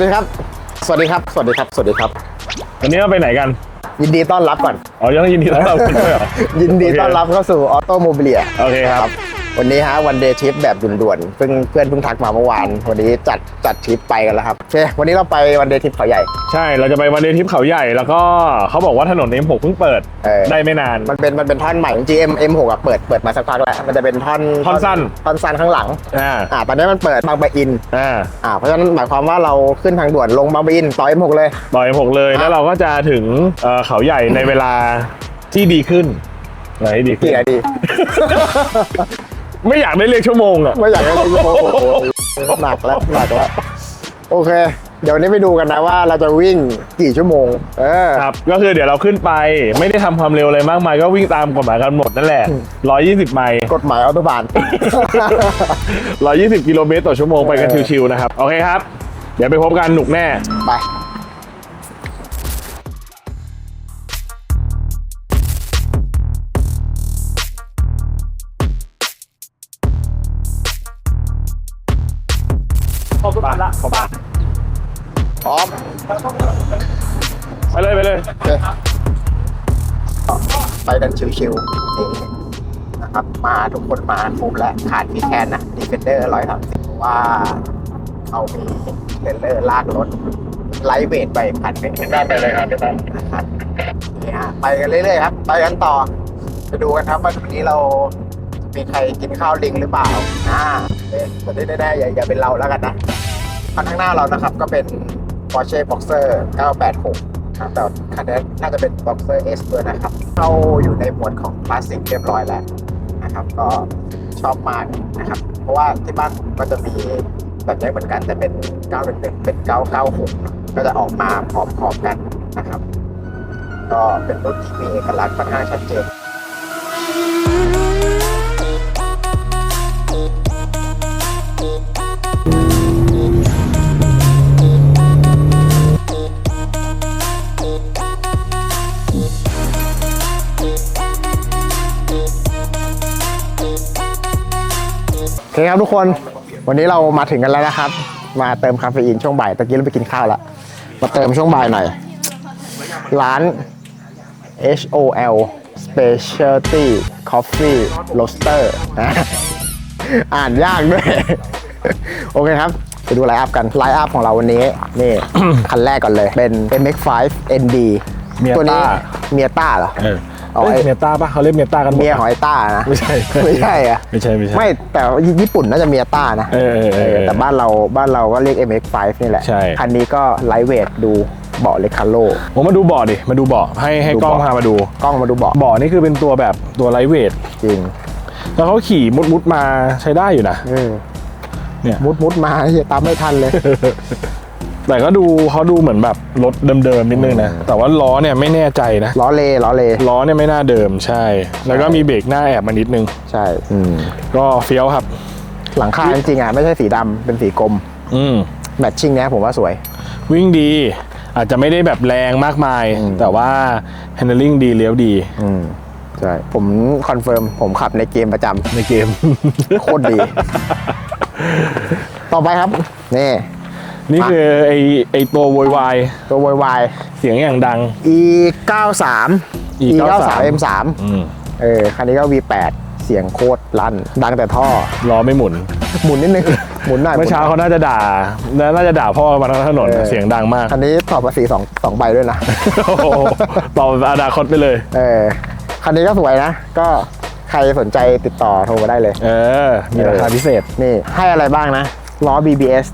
สวัสดีครับ สวัสดีครับ สวัสดีครับ สวัสดีครับ วันนี้เราไปไหนกัน ยินดีต้อนรับก่อน อ๋อยังยินดีต้อนรับคุณด้วยเหรอยินดีต้อนรับเข้าสู่ออโตโมบิเลีย โอเคครับ วันนี้ฮะวันเดย์ทริปแบบด่วนๆเพิ่งเพื่อนเพิ่งทักมาเมื่อวาน วันนี้จัดจัดทริปไปกันแล้วครับโอเควันนี้เราไปวันเดย์ทริปเขาใหญ่ ใช่เราจะไปวันเดย์ทริปเขาใหญ่แล้วก็เขาบอกว่าถนน M6 เพิ่งเปิดเออ ได้ไม่นาน มันเป็นมันเป็นท่อนใหม่จริงๆ M M6 อะเปิดเปิดมาสักพักแล้วมันจะเป็นท่อนท่อนสั้น ท่อนสั้นข้างหลังอ่าอ่าตอนนี้มันเปิดบางปะอินอ่าอ่าเพราะฉะนั้นหมายความว่าเราขึ้นทางด่วนลงบางปะอินต่อ M6 เลย ต่อ M6 เลยแล้วเราก็จะถึงเอ่อเขาใหญ่ในเวลาที่ดีขึ้นไหนดีขึ้น กี่นาที ไม่อยากได้เรียกชั่วโมงอะ ไม่อยากให้เราโอ้โหหนักแล้วหนักแล้วโอเค เดี๋ยววันนี้ไปดูกันนะว่าเราจะวิ่งกี่ชั่วโมง เออ ครับ ก็คือเดี๋ยวเราขึ้นไปไม่ได้ทำความเร็วอะไรมากมาย ก็วิ่งตามกฎหมายกำหนดนั่นแหละ 120 ไมล์ กฎหมายออโตบาน 120 กิโลเมตรต่อชั่วโมงไปกันชิวๆนะครับ โอเคครับ เดี๋ยวไปพบกันหนุกแน่ ไป ร้อม ไปเลยไปเลย โอเคไปกันชิวๆนี่นะครับ มาทุกคนมาครบแล้วขาดพี่แคนนะดีเฟนเดอร์ร้อยสามสิบว่าเขามีเทรลเลอร์ลากรถไลท์เวทไปพันเป็นได้ไปเลยครับพี่ตั้มนะครับนี่ฮะไปกันเรื่อยๆครับ ไปกันต่อ ไปดูกันครับว่าวันนี้เรามีใครกินข้าวลิงหรือเปล่า อ่าเอ๊ะแต่ที่แน่ๆอย่าอย่าเป็นเราแล้วกันนะคันข้างหน้าเรานะครับก็เป็น Porsche Boxer 986 ครับแต่คันนี้น่าจะเป็น Boxer S ด้วยนะครับ เข้าอยู่ในหมวดของคลาสสิกเรียบร้อยแล้วนะครับ ก็ชอบมากนะครับ เพราะว่าที่บ้านผมก็จะมีแบบนี้เหมือนกันแต่เป็น 911 เป็น 996 ก็จะออกมาพร้อมๆกันนะครับ ก็เป็นรุ่นที่มีเอกลักษณ์ค่อนข้างชัดเจน โอเคครับทุกคนวันนี้เรามาถึงกันแล้วนะครับ มาเติมคาเฟอีนช่วงบ่ายตะกี้เราไปกินข้าวแล้วมาเติมช่วงบ่ายหน่อย ร้าน H O L Specialty Coffee Roaster นะอ่านยากด้วย โอเคครับ ไปดูไลน์อัพกัน ไลน์อัพของเราวันนี้ นี่ คันแรกก่อนเลย เป็น MX5 ND Miata ตัวนี้เมียต้าเหรอ เออเอาไอ้เมียต้าปะเขาเรียกเมียต้ากันหมดเมียของไอ้ต้านะ ไม่ใช่ไม่ใช่อะ ไม่ใช่ไม่ใช่ ไม่แต่ญี่ปุ่นน่าจะเมียต้านะเออเออเออแต่บ้านเราบ้านเราก็เรียก MX5 นี่แหละ ใช่ คันนี้ก็ไลท์เวทดูเบาะเลคาโล ผมมาดูเบาะดิมาดูเบาะให้ให้ดูกล้องเบาะ พามาดูกล้องมาดูเบาะเบาะนี่คือเป็นตัวแบบตัวไลท์เวทจริงแล้วเขาขี่มุดมุดๆมาใช้ได้อยู่นะเออเนี่ย มุดมุดมาเฮียตามไม่ทันเลย แต่ก็ดูเขาดูเหมือนแบบรถเดิมๆนิดนึงนะ แต่ว่าล้อเนี่ยไม่แน่ใจนะ ล้อเลล้อเลล้อเนี่ยไม่น่าเดิมใช่ แล้วก็มีเบรกหน้าแอบมานิดนึง ใช่อืมก็เฟี้ยวครับ หลังคาจริงๆอะไม่ใช่สีดำเป็นสีกลมอืม แมทชิ่งเนี้ยผมว่าสวย วิ่งดีอาจจะไม่ได้แบบแรงมากมายอืมแต่ว่า handling ดีเลี้ยวดีอืมใช่ ผมคอนเฟิร์มผมขับในเกมประจำ ในเกม โคตรดี ต่อไปครับ นี่ นี่คือไอไอตัวโวยวายตัววยวายเสียงอย่างดัง e 9 3 e 9 3 m 3อืมเออคันนี้ก็ V8 เสียงโคตรลั่น ดังแต่ท่อล้อไม่หมุน หมุนนิดนึงหมุนหน่อยเมื่อเช้าเขาน่าจะด่า น่าจะด่าพ่อมาทางถนนออเสียงดังมาก คันนี้ถอดภาษีสองสองใบด้วยนะโอ้โหต่ออนาคตไปเลย เออคันนี้ก็สวยนะ ก็ใครสนใจติดต่อโทรมาได้เลย เออ มีราคาพิเศษ นี่ให้อะไรบ้างนะ ล้อ BBS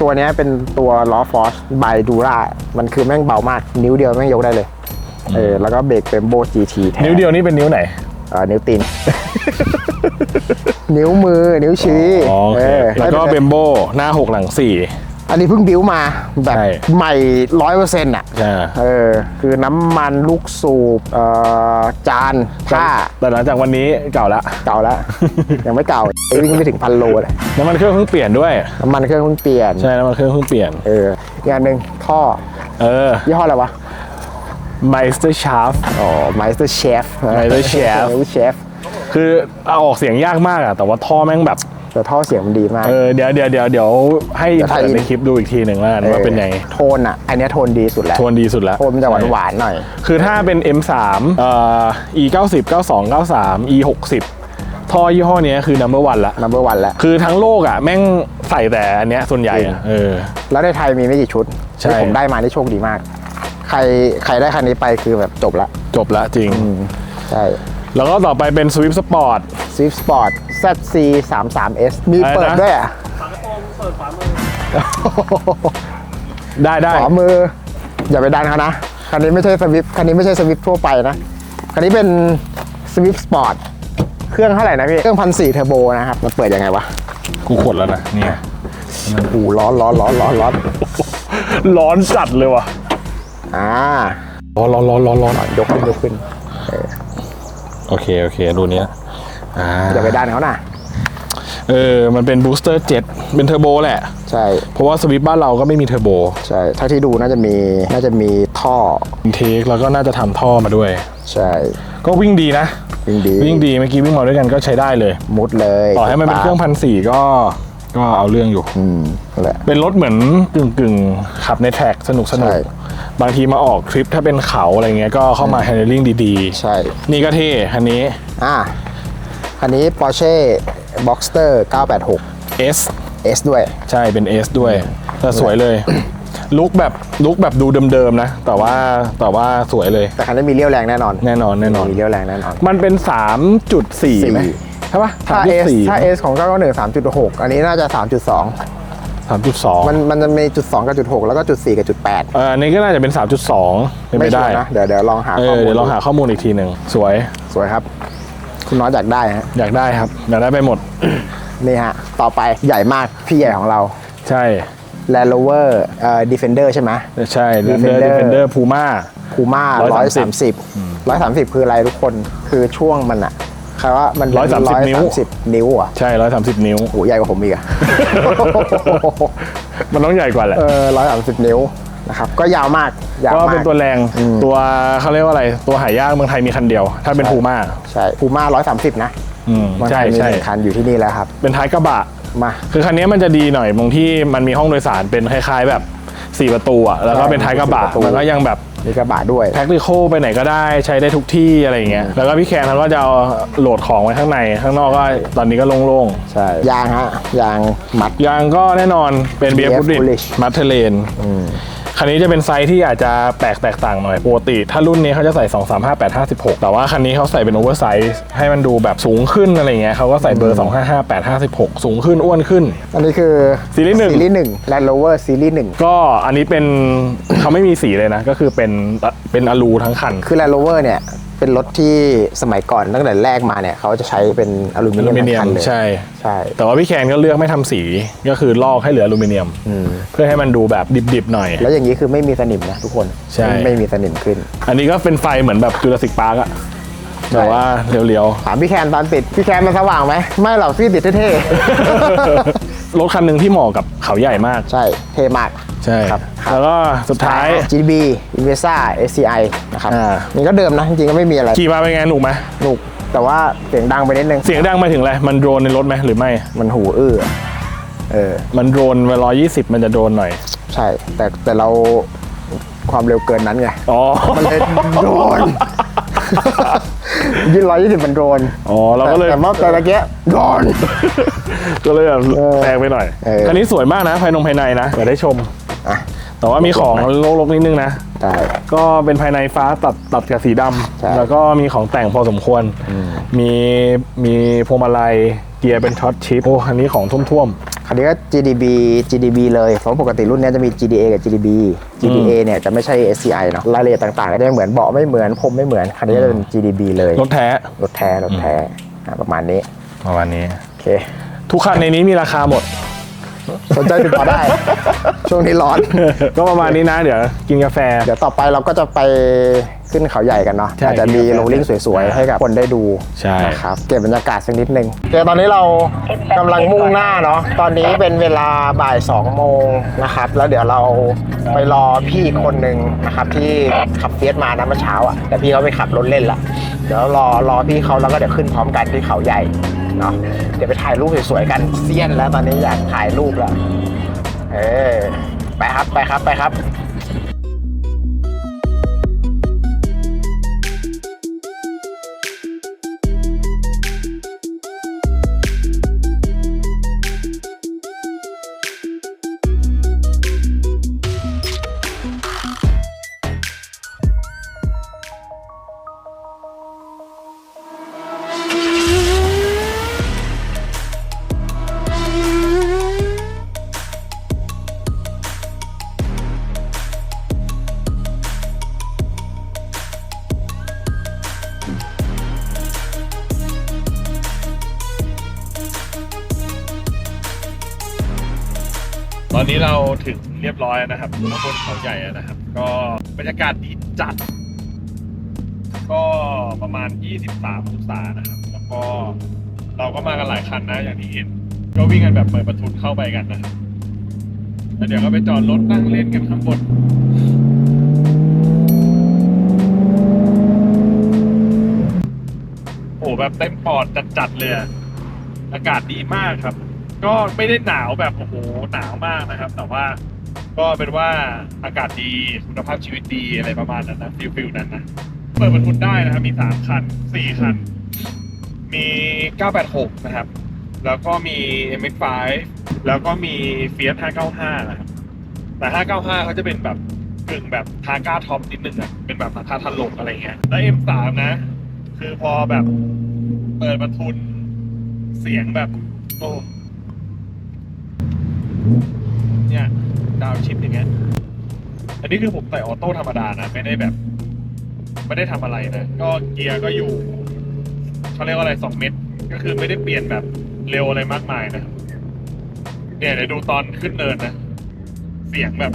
ตัวเนี้ยเป็นตัวล้อฟอร์ e บ y ดูรามันคือแม่งเบามาก นิ้วเดียวแม่งยกได้เลยเออแล้วก็เบรกเป็นโบ GT แท้นิ้วเดียวนี่เป็นนิ้วไหนเออนิ้วตีน นิ้วมือนิ้วชี้อ๋อโอเคออแล้วก็ให้เบมโบหน้าหกหลังสี่ อันนี้เพิ่งบิ้วมาแบบใช่ ใหม่ร้อยเปอร์เซ็นต์อะ อ่าเออ คือน้ำมันลูกสูบเอ่อจานผ้าแต่หลังจากวันนี้เก่าละเก่าแล้ว ยังไม่เก่าวิ่งไม่ถึงพันโลเลยน้ำมันเครื่องเพิ่งเปลี่ยนด้วยน้ำมันเครื่องเพิ่งเปลี่ยน ใช่น้ำมันเครื่องเพิ่งเปลี่ยน เอออีกอย่างหนึ่งท่อ เออยี่ห้ออะไรวะ Meister Shaft อ๋อ Meister Chef Meister Chef Meister Chef คือเอาออกเสียงยากมากอะแต่ว่าท่อแม่งแบบ แต่ท่อเสียงมันดีมาก เออเดี๋ยวเดี๋ยวเดี๋ยวเดี๋ยวให้เดี๋ยวถ่ายเปิดในอินคลิปดูอีกทีหนึ่งแล้วกันว่าเป็นไงโทนอะ อันเนี้ยโทนดีสุดแล้ว โทนดีสุดแล้ว โทนมันจะหวานหวานๆหน่อย คือถ้าเป็น M3 เอ่อ E 90 92 93 E 60ท่อยี่ห้อเนี้ยคือ number one ละ number one แล้ว คือทั้งโลกอะ แม่งใส่แต่อันเนี้ยส่วนใหญ่อะเออ แล้วในไทยมีไม่กี่ชุดใช่ ที่ผมได้มานี่โชคดีมาก ใครใครได้คันนี้ไปคือแบบจบละจบละจริงอืมใช่ แล้วก็ต่อไปเป็น Swift Sport Swift Sport ZC 3 3 S มีอะไรนะเปิดด้วยอะได้ได้ขวามือ อย่าไปดันเขานะ คันนี้ไม่ใช่สวิฟคันนี้ไม่ใช่สวิฟทั่วไปนะ คันนี้เป็น Swift Sport เครื่องเท่าไหร่นะพี่ เครื่องพันสี่เทอร์โบนะครับ มันเปิดยังไงวะ กูขดแล้วนะเนี่ยโอ้โหร้อนร้อนร้อนร้อนร้อนร้อนจัดเลยว่ะ อ่า ร้อนร้อนร้อนร้อนร้อนยกขึ้นยกขึ้น โอเค โอเค ดูเนี้ย อ่าอย่าไปดันเขานะเออ มันเป็น booster jet เป็นเทอร์โบแหละ ใช่ เพราะว่าสวิฟบ้านเราก็ไม่มีเทอร์โบ ใช่ ถ้าที่ดูน่าจะมีน่าจะมีท่อเทคแล้วก็น่าจะทำท่อมาด้วย ใช่ก็วิ่งดีนะ วิ่งดีวิ่งดีเมื่อกี้วิ่งมาด้วยกันก็ใช้ได้เลย มุดเลยต่อให้มันเป็นเครื่องพันสี่ก็ก็เอาเรื่องอยู่ อืมนั่นแหละ เป็นรถเหมือนกึ่งกึ่งๆขับในแท็กสนุกสนุกใช่ บางทีมาออกทริปถ้าเป็นเขาอะไรเงี้ยก็เข้ามา handling ดีใช่ ๆ นี่ก็เท่คันนี้ อ่า คันนี้ Porsche Boxster 986 S S ด้วย ใช่เป็น S ด้วยแต่สวยเลย ลุกแบบลุกแบบดูเดิมๆนะ แต่ว่าแต่ว่าสวยเลย แต่คันนี้มีเลี้ยวแรงแน่นอน แน่นอนแน่นอนมีเลี้ยวแรงแน่นอน มันเป็น 3.4ไหมใช่ปะถ้า S 3.4ถ้า S ของ991 3.6 อันนี้น่าจะ 3.2 3.2 มันมันจะมีจุด2กับจุด6แล้วก็จุด4กับจุด8เอออันนี้ก็น่าจะเป็น 3.2เป็นไม่ไปชัวได้ร์นะเดี๋ยวเดี๋ยวลองหาเอข้ออมูลเดี๋ยวลองหาข้อมูลอีกทีหนึ่งสวยสวยครับ คุณน้อยอยากได้ฮะอยากได้ครับอยากได้ไปหมด นี่ฮะ ต่อไปใหญ่มากพี่ใหญ่ของเรา ใช่ Land Rover เอ่อ Defender ใช่ไหม ใช่ Defender Defender Defender Puma Puma 130 130 130คืออะไรทุกคนคือช่วงมันอะคำว่ามันเป็น130นิ้ว130นิ้วอะใช่130นิ้วโหใหญ่กว่าผมอีกอะมันต้องใหญ่กว่าแหละเออ130นิ้ว นะครับก็ยาวมากยาวก็มาเป็นกตัวแรงตัวเขาเรียกว่าอะไร ตัวหายากเมืองไทยมีคันเดียว ถ้าเป็น Puma ใช่ Puma 130นะอืมเมืองไทใช่ยมีใช่หนึ่งคันอยู่ที่นี่แล้วครับ เป็นท้ายกระบะ มา คือคันนี้มันจะดีหน่อยตรงที่มันมีห้องโดยสารเป็นคล้ายๆแบบ 4 ประตูอะแล้วก็เป็นท้ายกระบะสี่ประตู มันก็ยังแบบมีกระบะด้วยแท็กติคอไปไหนก็ได้ใช้ได้ทุกที่อะไรอย่างเงี้ยแล้วก็พี่แคนเขาก็จะเอาโหลดของไว้ข้างใน ข้างนอกก็ตอนนี้ก็โล่งใช่ยางฮะยางมัด ๆยางก็แน่นอนเป็นเบียร์ BF พุดดิ Bullish มัทเทเลน คันนี้จะเป็นไซส์ที่อาจจะแปลกแตกต่างหน่อยปกติ ถ้ารุ่นนี้เขาจะใส่ 2 3 5 8 5 16แต่ว่าคันนี้เขาใส่เป็นโอเวอร์ไซส์ให้มันดูแบบสูงขึ้นอะไรเงี้ยเขาก็ใส่เบอร์ 2 5 5 8 5 16สูงขึ้นอ้วนขึ้น อันนี้คือซีรีส์หนึ่งซีรีส์หนึ่ง Land Rover ซีรีส์หนึ่งก็อันนี้เป็นเขาไม่มีสีเลยนะ ก็คือเป็นเป็นอลูทั้งคันคือ Land Rover เนี่ย เป็นรถที่สมัยก่อนตั้งแต่แรกมาเนี่ยเขาจะใช้เป็นอลูมิอเนียลูมมิเนียทั้มงคันเลยใช่ ใช่ แต่ว่าพี่แคนก็เลือกไม่ทำสีก็คือลอกให้เหลืออลูมิเนียมเพื่อให้มันดูแบบดิบๆหน่อย แล้วอย่างนี้คือไม่มีสนิมนะทุกคนใช่ ไม่ไม่มีสนิมขึ้น อันนี้ก็เป็นไฟเหมือนแบบจูราสสิกพาร์กอะ แต่ว่าเรียวถามพี่แคนตอนติด พี่แคนมันสว่างไหม ไม่หรอกพี่ติดเท่ๆ รถคันหนึ่งที่เหมาะกับเขาใหญ่มากๆใช่ เท่มาก ใช่ครับ แล้วก็สุดท้าย GTB Invesa SCI นะครับอ่านี่ก็เดิมนะ จริงๆก็ไม่มีอะไร ขี่มาเป็นไงหนุกไหมหนุก แต่ว่าเสียงดังไปนิดนึง เสียงดังมาถึงอะไร มันโดรนในรถไหมหรือไม่ มันหูอื้อ เออ มันโดรนเวลา120มันจะโดรนหน่อย ใช่ แต่แต่เราความเร็วเกินนั้นไง อ๋อ มันเลยโดน ยืนร้อยยี่สิบมันโดนอ๋อเราก็เลยแต่แต่ว่าแต่ตะเกียโดนก็เลยแบบเออแปลกไปหน่อยเออคันนี้สวยมากนะภายนงภายในนะเดี๋ยวได้ชมอะแต่ว่ามีของลกๆนิดนึงนะได้ก็เป็นภายในฟ้าตัดตัดกับสีดใช่ำแล้วก็มีของแต่งพอสมควร มีมีพวงมาลัยเกียร์เป็นช็อตชิปโอ้คันนี้ของท่วม คันนี้ก็ GDB GDB เลยเพราะปกติรุ่นเนี้ยจะมี GDA กับ GDB GDA เนี่ยจะไม่ใช่ SCI เนาะรายละเอียดต่างๆก็จะไม่เหมือนเบาะไม่เหมือนพรมไม่เหมือนคันนี้จะเป็น GDB เลยๆรถแท้รถแท้รถแท้อะประมาณนี้ประมาณนี้โอเคทุกคันในนี้มีราคาหมด สนใจติดต่อได้ ช่วงนี้ร้อน ก็ประมาณนี้นะ เดี๋ยวกินกาแฟ เดี๋ยวต่อไปเราก็จะไปขึ้นเขาใหญ่กันเนาะใช่อาจจะมีโรลลิ่งสวยๆ ให้กับคนได้ดูใช่ นะครับเก็บบรรยากาศสักนิดนึงเดี๋ยวตอนนี้เรากำลังมุ่งหน้าเนาะตอนนี้เป็นเวลาบ่าย2โมงนะครับ แล้วเดี๋ยวเราไปรอพี่อีกคนหนึ่งนะครับ ที่ขับเฟียสมานะเมื่อเช้าอะแต่พี่เขาไปขับรถเล่นละเดี๋ยวรอรอพี่เขาแล้วก็เดี๋ยวขึ้นพร้อมกันที่เขาใหญ่ เนาะเดี๋ยวไปถ่ายรูปสวยๆกันเซียนแล้วตอนนี้อยากถ่ายรูปแล้วเออไปครับไปครับไปครับ อนนี้เราถึงเรียบร้อยนะครับอยู่บนเขาใหญ่นะครับ ก็บรรยากาศดีจัด ก็ประมาณ 23องศานะครับ แล้วก็เราก็มากันหลายคันนะอย่างที่เห็น ก็วิ่งกันแบบเปิดประทุนเข้าไปกันนะครับแล้วเดี๋ยวก็ไปจอดรถนั่งเล่นกันข้างบนโอ้โหแบบเต็มปอดจัดๆเลย อากาศดีมากครับ ก็ไม่ได้หนาวแบบโอ้โหหนาวมากนะครับ แต่ว่าก็เป็นว่าอากาศดีคุณภาพชีวิตดีอะไรประมาณนั้นนะฟิลฟิลนั้นนะเปิดบรรทุนได้นะครับมีสามคันสี่คัน มี986นะครับ แล้วก็มี MX5 แล้วก็มี Fiat 595 นะครับ แต่ 595เขาจะเป็นแบบกึ่งแบบทาก้าท็อปนิดนึงอะเป็นแบบราคาทันลงอะไรเงี้ยแล้ว M3 นะ คือพอแบบเปิดบรรทุนเสียงแบบ โอ้ เนี่ยดาวชิปอย่างเงี้ยอันนี้คือผมใส่ออโต้ธรรมดานะไม่ได้แบบ ไม่ได้ทำอะไรนะก็เกียร์ก็อยู่เขาเรียกว่าอะไรสองเม็ดก็คือไม่ได้เปลี่ยนแบบเร็วอะไรมากมายนะเนี่ยเดี๋ยวดูตอนขึ้นเนินนะ เสียงแบบ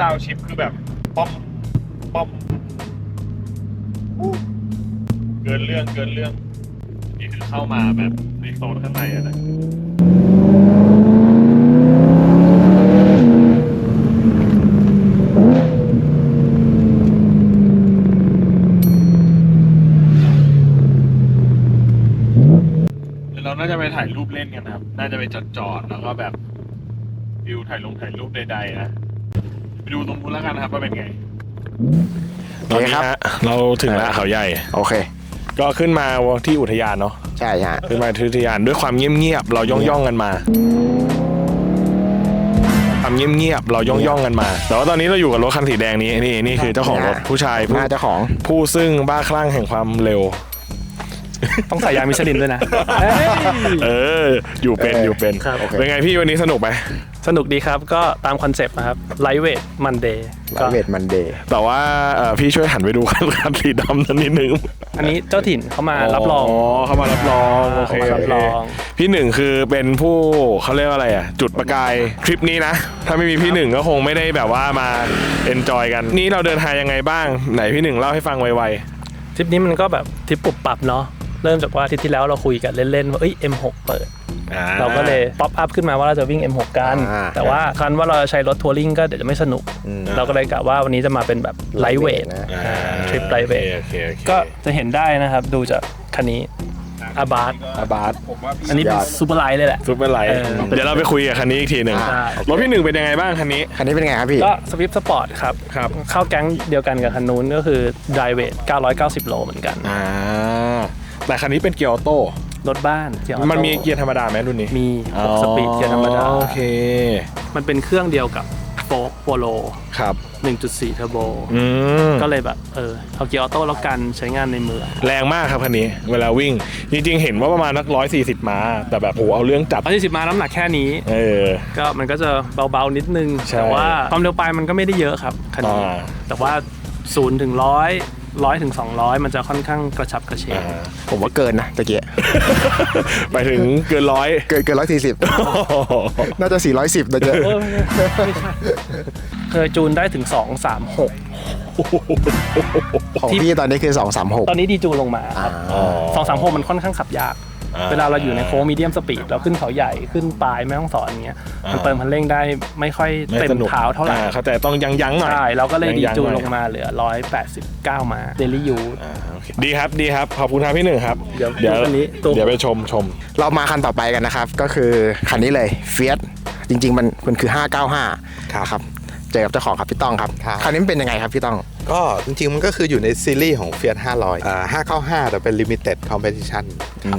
ดาวชิปคือแบบป้อมป้อมเกินเรื่องเกินเรื่อง นี่คือเข้ามาแบบในโซนข้างในอะนะเดี๋ยวเราน่าจะไปถ่ายรูปเล่นกันนะครับ น่าจะไปจอดจอดๆแล้วก็แบบวิวถ่ายลงถ่ายรูปใดๆนะ ดูตรงนู้นแล้วกันนะครับว่าเป็นไงโอเคครับเราถึงแล้วเขาใหญ่ โอเค ก็ขึ้นมาที่อุทยานเนาะใช่ฮะขึ้นมาที่อุทยานด้วยความเงียบๆเราย่องย่องๆกันมาความเงียบๆเราย่องย่องๆกันมา แต่ว่าตอนนี้เราอยู่กับรถคันสีแดงนี้นี่นี่คือเจ้าของรถผู้ชายผู้หน้าเจ้าของผู้ซึ่งบ้าคลั่งแห่งความเร็ว ต้องใส่ยางมิชลินด้วยนะ เออ อยู่เป็นเอออยู่เป็นครับโอเคเป็นไงพี่วันนี้สนุกไหม สนุกดีครับก็ตามคอนเซปต์นะครับ Lightweight Monday ก็เวทมันเดย์แต่ว่าเอ่อพี่ช่วยหันไปดูคันคันสีดำนั้นนิดนึงอันนี้เจ้าถิ่นเขามารับรองอ๋อเขามารับรองโอเคเขามารับรองโเคพี่หนึ่งคือเป็นผู้เขาเรียกว่าอะไรอะจุดประกายคลิปนี้นะ ถ้าไม่มีพี่หนึ่งก็คงไม่ได้แบบว่ามาเอนจอยกัน นี่เราเดินทางยังไงบ้าง ไหนพี่หนึ่งเล่าให้ฟังไวทริปนี้มันก็แบบทริปปรับปรับเนาะเริ่มจากว่าอาทิตย์ที่แล้วเราคุยกันเล่นๆว่าเอ้ย M6 เปิด ๆอ่เราก็เลยป๊อปอัพขึ้นมาว่าเราจะวิ่ง M6 กัน อ่า แต่ว่าคันว่าเราจะใช้รถทัวริงก็เดี๋ยวจะไม่สนุก อืม เราก็เลยกะว่าวันนี้จะมาเป็นแบบ Lightweight นะ อ่าทริป Lightweight โอเคโอเคก็จะเห็นได้นะครับ ดูจากคันนี้อาบาร์อาบาส อันนี้เป็นสุดยอด ซูเปอร์ไลท์เลยแหละ ซุปเปอร์ไลท์เออเดี๋ยวเราไปคุยกับคันนี้อีกทีหนึ่งอ่า รถพี่หนึ่งเป็นยังไงบ้างคันนี้ คันนี้เป็นไงครับพี่ ก็สวิฟสปอร์ตครับ ครับ เข้าแก๊งเดียวกันกับคันนู้นก็คือ d r i v e w e i g h 990 โลเหมือนกัน อ่า แต่คันนี้เป็นเกียร์ออโต้ รถบ้านเกียร์ออโต้มันมีเกียร์ธรรมดาไหมรุ่นนี้มี6สปีดเกียร์ธรรมดาอ๋อโอเค มันเป็นเครื่องเดียวกับโฟกโปโลครับ 1.4เทอร์โบอืมก็เลยแบบเออเอาเกียร์ออโต้แล้วกันใช้งานในเมืองแรงมากครับคันนี้ เวลาวิ่ง จริงๆ เห็นว่าประมาณนักร้อยสี่สิบม้า แต่แบบโหเอาเรื่องจัด140ม้าน้ำหนักแค่นี้เออก็มันก็จะเบาๆนิดนึงใช่แต่ว่าความเร็วปลายมันก็ไม่ได้เยอะครับคันนี้อ่าแต่ว่า0ถึง 100 100ถึง200มันจะค่อนข้างกระชับกระเฉงอ่าผมว่าเกินนะตะเกียไปถึงเกินร้อยเกินเกินร้อยสี่สิบน่าจะสี่ร้อยสิบนะเจ๊เออไม่ใช่ไม่ใช่เคยจูนได้ถึง2 3 6ของพี่ตอนนี้คือสองสามหกตอนนี้ดีจูนลงมาครับอ๋อสองสามหกมันค่อนข้างขับยากอ่า เวลาเราอยู่ในโค้งมีเดียมสปีดเราขึ้นเขาใหญ่ขึ้นปลายไม่ต้องสอนอย่างเงี้ยมันอ่าเติมคันเร่งได้ไม่ค่อยไม่เต็มสนุกเท้าเท่าไหร่อ่เข้าใจต้องยั้งยั้งๆหน่อยใช่เราก็เลยดียั้งๆจูนหน่อยลงมาเหลือ 189 มาเดลี่ยูอ่าโอเคดีครับดีครับขอบคุณครับพี่หนึ่งครับ เดี๋ยวเดี๋ยวอันนี้ตัวเดี๋ยวไปชมชม เรามาคันต่อไปกันนะครับ ก็คือคันนี้เลยเฟียสจริง ๆ มันมันคือ 595 ครับครับเจอกับเจ้าของครับพี่ต้องครับครับคันนี้มันเป็นยังไงครับพี่ต้อง ก็จริงๆ มันก็คืออยู่ในซีรีส์ของ Fiat 500อ่า595 แต่เป็น Limited Competition อื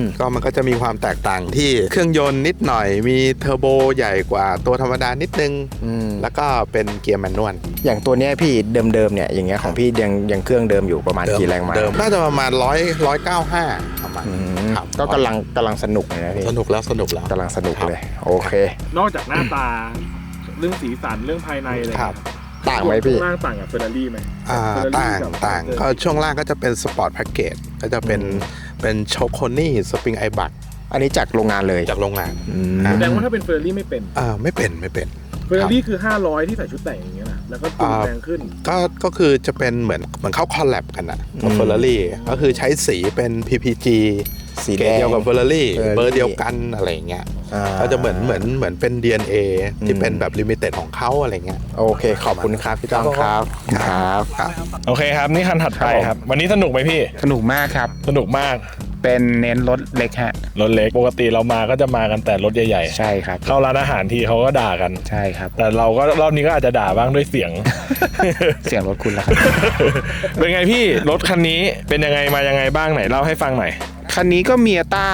มก็มันก็จะมีความแตกต่างที่เครื่องยนต์นิดหน่อยมีเทอร์โบใหญ่กว่าตัวธรรมดานิดนึงอืมแล้วก็เป็นเกียร์แมนนวลอย่างตัวเนี้ยพี่เดิมๆเนี่ยอย่างเงี้ยของพี่ยังยังเครื่องเดิมอยู่ประมาณกี่แรงม้าเดิมน่าจะประมาณ100 195ประมาณอืนี้มครับก็กำลังกำลังสนุกเลยนะพี่สนุกแล้วสนุกแล้วกำลังสนุกเลย โอเค นอกจากหน้าตาเรื่องสีสันเรื่องภายในเลยครับ ต่างไหมพี่ร่างต่างกับเฟอร์รารี่ไหม อ่า Ferrari ต่างกับต่าง Monster ก็ช่วงล่างก็จะเป็นสปอร์ตแพ็กเกจก็จะเป็นเป็นโชคโคนี่สปริงไอบักอันนี้จากโรงงานเลยจากโรงงาน อืมอ่าแสดงว่าถ้าเป็นเฟอร์รารี่ไม่เป็น อ่าไม่เป็นไม่เป็น เฟอร์รารี่คือ 500 ที่ใส่ชุดแต่งอย่างเงี้ยนะแล้วก็จูนอ่า แรงขึ้น ก็ก็คือจะเป็นเหมือนเหมือนเข้าคอลแลบกันอะกับอืม เฟอร์รารี่ก็คือใช้สีเป็น PPG สีเกแดรดง เดียวกับเฟอร์รารี่ Ferrari เบอร์เดียวกันอะไรอย่างเงี้ยอ่า ก็จะเหมือนเหมือนเหมือนเป็น DNA ที่อืมเป็นแบบลิมิเต็ดของเขาอะไรเงี้ย โอเค ขอบคุณครับพี่ต้องครับครับครับโอเคครับ นี่คันถัดไปครับผมครับ วันนี้สนุกไหมพี่ สนุกมากครับ สนุกมาก เป็นเน้นรถเล็กฮะ รถเล็ก ปกติเรามาก็จะมากันแต่รถใหญ่ใช่ครับ ๆ เข้าร้านอาหารทีเขาก็ด่ากัน ใช่ครับ แต่เราก็รอบนี้ก็อาจจะด่าบ้างด้วยเสียง เสียงรถคุณแล้วครับ เป็นไงพี่ รถคันนี้เป็นยังไงมายังไงบ้างไหนเล่าให้ฟังหน่อย คันนี้ก็เมียต้า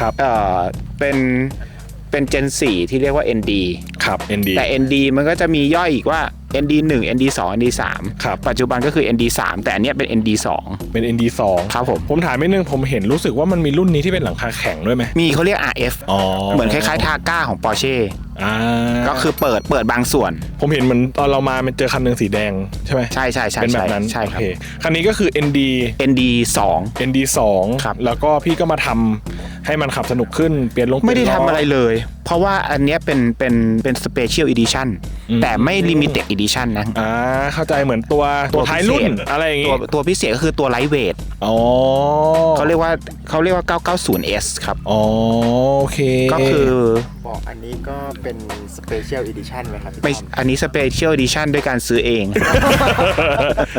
ครับเอ่อเป็นเป็นเจน4ที่เรียกว่า ND ครับ ND แต่ ND มันก็จะมีย่อยอีกว่า ND 1 ND 2 ND 3ครับ ปัจจุบันก็คือ ND 3แต่อันเนี้ยเป็น ND 2 เป็น ND 2ครับผม ผมถามนิดนึงผมเห็นรู้สึกว่ามันมีรุ่นนี้ที่เป็นหลังคาแข็งด้วยไหมมีเขาเรียก RF อ๋อเหมือนคล้ายๆทาก้าของ Porsche อ่าก็คือเปิดเปิดบางส่วน ผมเห็นเหมือนตอนเรามามันเจอคันหนึ่งสีแดงใช่ไหมใช่ใช่ใช่เป็นแบใช่บนั้นใช่ครับโอเคคันนี้ก็คือ ND ND 2 ND 2ครับแล้วก็พี่ก็มาทำให้มันขับสนุกขึ้นเปลี่ยนลงไม่ได้เปลี่ยนทำล้อะไรเลย เพราะว่าอันเนี้ยเป็นเป็นเป็น Special Edition อืมแต่ไม่ Limited Edition นะอ่าเข้าใจเหมือนตัวตัวท้ายรุ่นพิเศษอะไรอย่างตังี้วตัวพิเศษก็คือตัว Lightweight อ๋อเขาเรียกว่าเขาเรียกว่า 990S ครับอ๋อโอเค ก็คือบอกอันนี้ก็เป็น Special Edition ไหมครับพี่ไม่ต้อมอันนี้ Special Edition ด้วยการซื้อเอง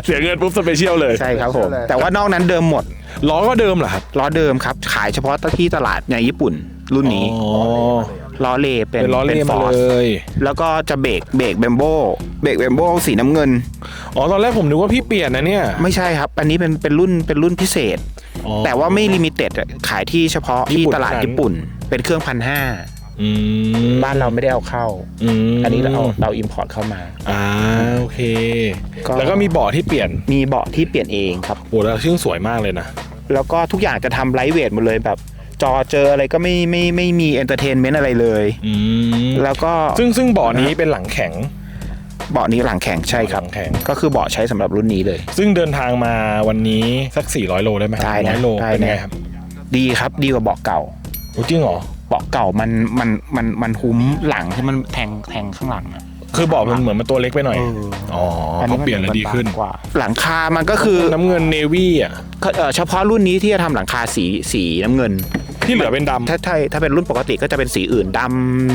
เสียเงินปุ๊บสเปเชียลเลยใช่ครับผมเลยแต่ว่านอกนั้นเดิมหมดล้อก็เดิมเหรอครับล้อเดิมครับ ขายเฉพาะที่ตลาดในญี่ปุ่นรุ่นนี้อ๋อ ล้อเลเป็นเป็นล้อเล่มาฟอร์เลย แล้วก็จะเบรกเบรกเบมโบเบรกเบมโบสีน้ำเงิน อ๋อตอนแรกผมนึกว่าพี่เปลี่ยนนะเนี่ย ไม่ใช่ครับ อันนี้เป็นเป็นรุ่นเป็นรุ่นพิเศษ อ๋อแต่ว่าไม่ลิมิเต็ดอะขายที่เฉพาะญี่ที่ปุ่นตลาดเท่านั้น ญี่ปุ่น เป็นเครื่องพันห้าอืมบ้านเราไม่ได้เอาเข้า มอันนี้เราเอาเราอิมพอร์ตเข้ามา อ่าโอเค ก็ แล้วก็มีเบาะที่เปลี่ยนมีเบาะที่เปลี่ยนเองครับ โหแล้วชื่อสวยมากเลยนะ แล้วก็ทุกอย่างจะทำไลท์เวทหมดเลยแบบ จอเจออะไรก็ไม่ไม่ไม่มีเอนเตอร์เทนเมนต์อะไรเลย อืมแล้วก็ซึ่งซึ่งเบาะนี้เป็นหลังแข็ง เบาะนี้หลังแข็งใช่ครับ หลังแข็ง ก็คือเบาะใช้สำหรับรุ่นนี้เลย ซึ่งเดินทางมาวันนี้สัก 400 โลได้ไหมได้นะร้อยโลได้เป็นนะไงครับดีครับดีกว่าเบาะเก่า โอ้จริงเหรอ เบาะเก่ามันมันมันมันหุ้มหลังที่มันแทงแทงข้างหลังอะคือเบาะมันเหมือนมันตัวเล็กไปหน่อยเอออ๋อพอเปลี่ยนแล้วดีขึ้นบางกว่า หลังคามันก็คือน้ำเงินเนวี่อะ เอ่อเฉพาะรุ่นนี้ที่จะทำหลังคาสีสีน้ำเงิน ที่เหลือเป็นดำถ้าถ้าถ้าเป็นรุ่นปกติก็จะเป็นสีอื่นด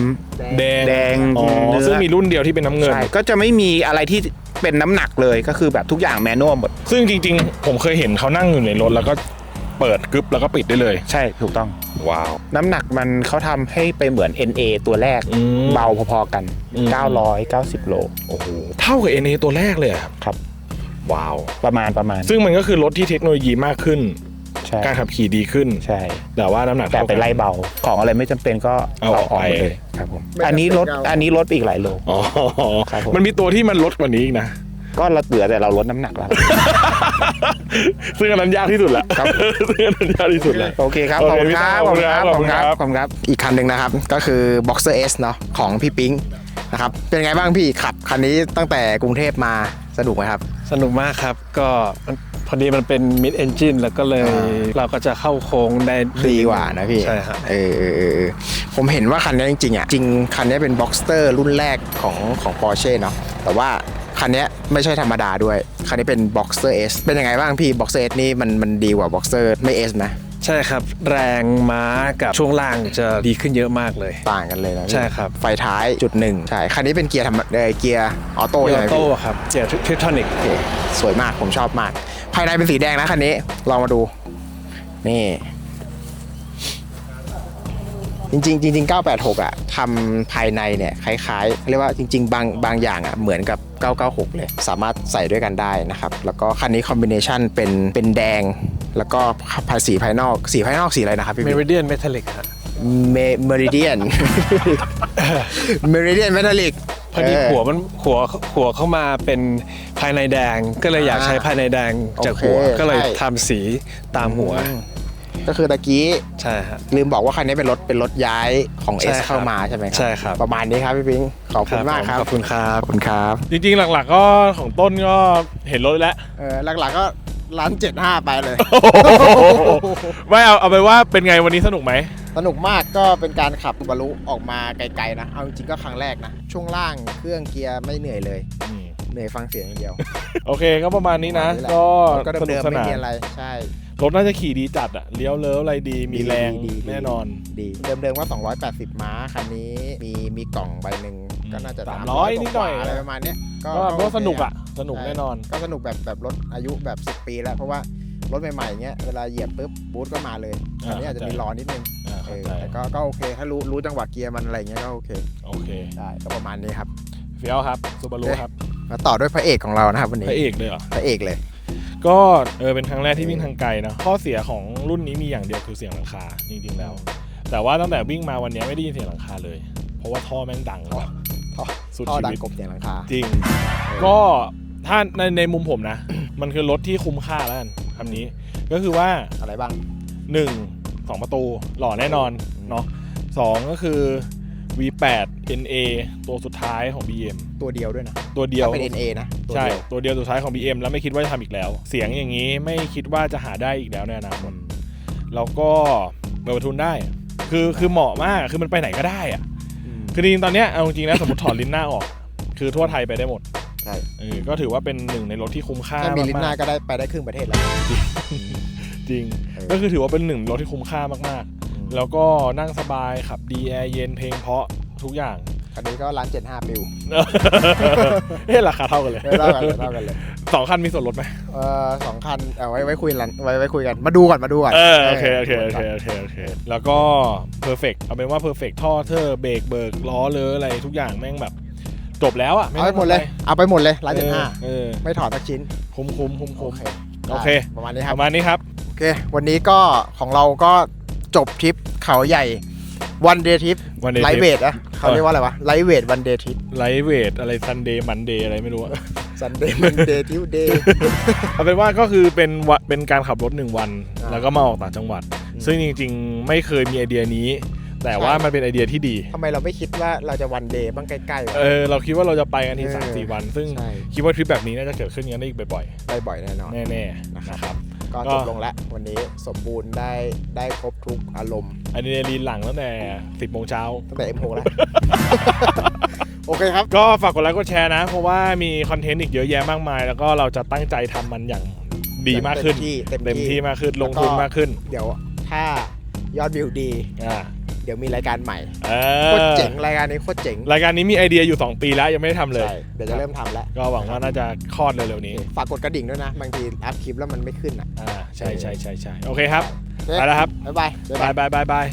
ำแดงแดงอ๋อเนื้อซึ่งมีรุ่นเดียวที่เป็นน้ำเงิน ใช่ก็จะไม่มีอะไรที่เป็นน้ำหนักเลยก็คือแบบทุกอย่างแมนนวลหมด ซึ่งจริงๆ ผมเคยเห็นเขานั่งอยู่ในรถแล้วก็เปิดกึ๊บแล้วก็ปิดได้เลย ใช่ถูกต้อง ว้าว น้ำหนักมันเขาทำให้ไปเหมือน NA ตัวแรกอืมเบาพอๆกัน อืม 990 โลโอ้โหเท่ากับ NA ตัวแรกเลยอะครับครับว้าว ประมาณประมาณซึ่งมันก็คือรถที่เทคโนโลยีมากขึ้น ใช่ การขับขี่ดีขึ้น ใช่ แต่ว่าน้ำหนักแต่เท่าไปกัน ไล่เบาของอะไรไม่จำเป็นก็เอาออกไปหมดเลยครับผมไม่จำเป็นอันนี้ลดก็เอา อันนี้ลดไปอีกหลายโล อ๋อครับผม มันมีตัวที่มันลดกว่านี้อีกนะ ก็เราเหลือแต่เราลดน้ำหนักแล้ว ซึ่งอันนั้นยากที่สุดละครับ ซึ่งอันนั้นยากที่สุดละ โอเคครับโอขอบเคคุณครับพี่ขอบต้าคุณครับขขออบบคุคุณณคครัรับบขอบคุณครับ อีกคันหนึ่งนะครับ ก็คือ Boxer S เนาะของพี่ปิ๊งนะครับ เป็นไงบ้างพี่ขับคันนี้ตั้งแต่กรุงเทพมาสนุกไหมครับ สนุกมากครับ ก็ พอดีมันเป็น mid engine แล้วก็เลยอ่าเราก็จะเข้าโค้งได้ดีกว่านะพี่ใช่ครับเออเออเออเออผมเห็นว่าคันนี้จริงๆอะจริงคันนี้เป็น Boxster รุ่นแรกของของ Porsche เนาะแต่ว่าคันนี้ไม่ใช่ธรรมดาด้วย คันนี้เป็น Boxer S เป็นยังไงบ้างพี่ Boxer S นี่มันมันดีกว่า Boxer ไม่ S ไหม ใช่ครับ แรงม้ากับช่วงล่างจะดีขึ้นเยอะมากเลย ต่างกันเลยนะพี่ใช่ครับ ไฟท้ายจุดหนึ่งใช่คันนี้เป็นเกียร์ทำเอ่อเกียร์ออโต้โยใช่ไหมโต้พี่ครับเจียร์ทิทรอนิก โอเคสวยมากผมชอบมาก ภายในเป็นสีแดงนะคันนี้ลองมาดู นี่ จริงๆจริงๆ986อะทำภายในเนี่ยคล้ายๆเรียกว่าจริง ๆ บางบางอย่างอะเหมือนกับ 996 เลย สามารถใส่ด้วยกันได้นะครับ แล้วก็คันนี้คอมบิเนชันเป็นเป็นแดง แล้วก็ภายสีภายนอกสีภายนอกสีอะไรนะครับพี่เมบิ๊กริเดียนเมทัลลิกฮะเมเมริเดียนเมริเดียนเมทัลลิกพอดีหัวมันหัวหัวเข้ามาเป็นภายในแดงก็เลยอยากใช้ภายในแดงจากหัวโอเคก็เลยใช่ทำสีตามหัว ก็คือตะกี้ใช่ฮะลืมบอกว่าคันนี้เป็นรถเป็นรถย้ายของใช่ S ครับเข้ามาใช่ไหมครับใช่ครับประมาณนี้ครับพี่ปิงขอบคุณมากครับขอบคุณครับขอบคุณครับ จริงๆหลัก ๆ ก็ของต้นก็เห็นรถแล้วเออหลักๆก็ ร้านเจ็ดห้าไปเลย ไม่เอาเอาไปนว่าเป็นไงวันนี้สนุกไหม สนุกมากก็เป็นการขับบรรลุออกมาไกลๆนะ เอาจริงๆก็ครั้งแรกนะ ช่วงล่างเครื่องเกียร์ไม่เหนื่อยเลย เหนื่อยฟังเสียงอย่างเดียวโอเคก็ประมาณนี้นะประมาณนี้แหละก็รถก็สนุเดิกมสๆไม่นานมีอะไร ใช่ รถน่าจะขี่ดีจัดอะเลี้ยวเลิฟอะไรดีมีแรงดีดีดีแน่นอน ดีเดิมๆว่า 280 ม้าคันนี้มีมีกล่องใบหนึ่งก็น่าจะสามร้อย300นิดหน่อย กว่าอะไรประมาณเนี้ยก็โอก็เคสนุกอะสนุกแน่นอน ก็สนุกแบบแบบรถอายุแบบ 10 ปีแล้ว เพราะว่ารถใหม่ๆอย่างเงี้ยเวลาเหยียบปุ๊บบูทก็มาเลยอ่าอันนี้อาจจะมีรอนิดนึงอ่าเอเข้าอใจแต่ก็ก็โอเค ถ้ารู้รู้จังหวะเกียร์มันอะไรเงี้ยก็โอเคโอเคได้ก็ประมาณนี้ครับ เฟี้ยวครับซูบารุโอเคครับมาต่อด้วยพระเอกของเรานะครับวันนี้พระเอกเลยเหรอพระเอกเลย ก็เออเป็นครั้งแรกที่วิ่งทางไกลนะข้อเสียของรุ่นนี้มีอย่างเดียวคือเสียงหลังคาจริงๆแล้ว แต่ว่าตั้งแต่วิ่งมาวันนี้ไม่ได้ยินเสียงหลังคาเลย เพราะว่าท่อแม่งดังท่อท่อสุดท่อชีดังวิตกบเสียงหลังคา จริง ก็ถ้าในในมุมผมนะ มันคือรถที่คุ้มค่าแล้วกันคำนี้ ก็คือว่า อะไรบ้าง1 2ประตูหล่อแน่นอนเนาะสองก็คือ V8 NA ตัวสุดท้ายของ BM ตัวเดียวด้วยนะตัวเดียวถ้าเป็น NA นะตัวใช่ เดียวตัวเดียวสุดท้ายของ BM แล้วไม่คิดว่าจะทำอีกแล้ว เสียงอย่างนี้ไม่คิดว่าจะหาได้อีกแล้วในอนาคตแล้วก็เปิดประทุนได้ คือคือเหมาะมากคือมันไปไหนก็ได้อะคือจริงๆตอนเนี้ยเอาจริงๆนะสมมติถอดลิ้นหน้าออก คือทั่วไทยไปได้หมดใช่เออก็ถือว่าเป็นหนึ่งในรถที่คุ้มค่าแค่มีลิ้นหน้าากก็ได้ไปได้ครึ่งประเทศแล้ว ๆจริง เออ ก็คือถือว่าเป็นหนึ่งรถที่คุ้มค่ามากๆ แล้วก็นั่งสบายขับดีแอร์เย็นเพลงเพราะทุกอย่างคันนี้ก็ร้านเจ็ดห้าปิวเฮ้ยราคาเท่ากันเลยเท่ากันเลยเท่ากันเลยสองคันมีส่วนลดไหมเออสองคันเอาไว้ไว้คุยกันไว้ไว้คุยกันมาดูก่อนมาดูก่อนเออโอเคโอเคโอเคโอเคโอเคแล้วก็เพอร์เฟกเอาเป็นว่าเพอร์เฟกท่อเธอเบรกเบิกล้อเลยอะไรทุกอย่างแม่งแบบจบแล้วอะเอาไปหมดเลยเอาไปหมดเลยร้านเจ็ดห้าเออไม่ถอดสักชิ้นคุ้มคุ้มคุ้มคุ้มโอเคโอเคได้ประมาณนี้คปรับระมาณนี้ครับโอเค วันนี้ก็ของเราก็ จบทริปเขาใหญ่วันเดย์ทริป One day ไล trip ท์เวทอะเขาเรียกว่าอะไรวะไลท์เวทวันเดย์ทริปไลท์เวทอะไรซันเดย์มันเดย์อะไรไม่รู้อะ ซันเดย์มันเดย์ทิวเดย์ เอาเป็นว่าก็คือเป็นวันเป็นการขับรถหนึ่งวัน อ่าแล้วก็มาออกต่างจังหวัดซึ่งจริงๆ ไม่เคยมีไอเดียนี้ แต่ว่าใช่ มันเป็นไอเดียที่ดีทำไมเราไม่คิดว่าเราจะวันเดย์บ้างใกล้ๆวะ เออเราคิดว่าเราจะไปกันทีเออสามสี่วัน ซึ่งใช่คิดว่าทริปแบบนี้น่าจะเกิดขึ้นกันได้อีกบ่อยได้บ่อยแน่นอน ๆ แน่ๆนะครับ ก็ก็จบลงแล้ววันนี้สมบูรณ์ได้ได้ครบทุกอารมณ์อันนี้รีนหลังตั้งแต่10โมงเช้าตั้งแต่ M6 แล้ว โอเคครับ ก็ฝากกดไลค์กดแชร์นะ เพราะว่ามีคอนเทนต์อีกเยอะแยะมากมาย แล้วก็เราจะตั้งใจทำมันอย่างดีมากขึ้นเต็มที่เต็มที่เต็มที่มากขึ้นลงทุนมากขึ้น เดี๋ยวถ้ายอดวิวดีอ่า เดี๋ยวมีรายการใหม่เอโคตรอเจ๋งรายการนี้โคตรเจ๋งรายการนี้มีไอเดียอยู่ 2 ปีแล้วยังไม่ได้ทำเลย ใช่เดี๋ยวจะเริ่มทำแล้วก็หวังว่าน่าจะคลอดเร็วๆนี้ฝากกดกระดิ่งด้วยนะ บางทีอัพคลิปแล้วมันไม่ขึ้นอะอ่าใช่ใช่ใช่ใช่โอเคครับโอเคไปแล้วครับบ๊ายบายบายบายบายบาย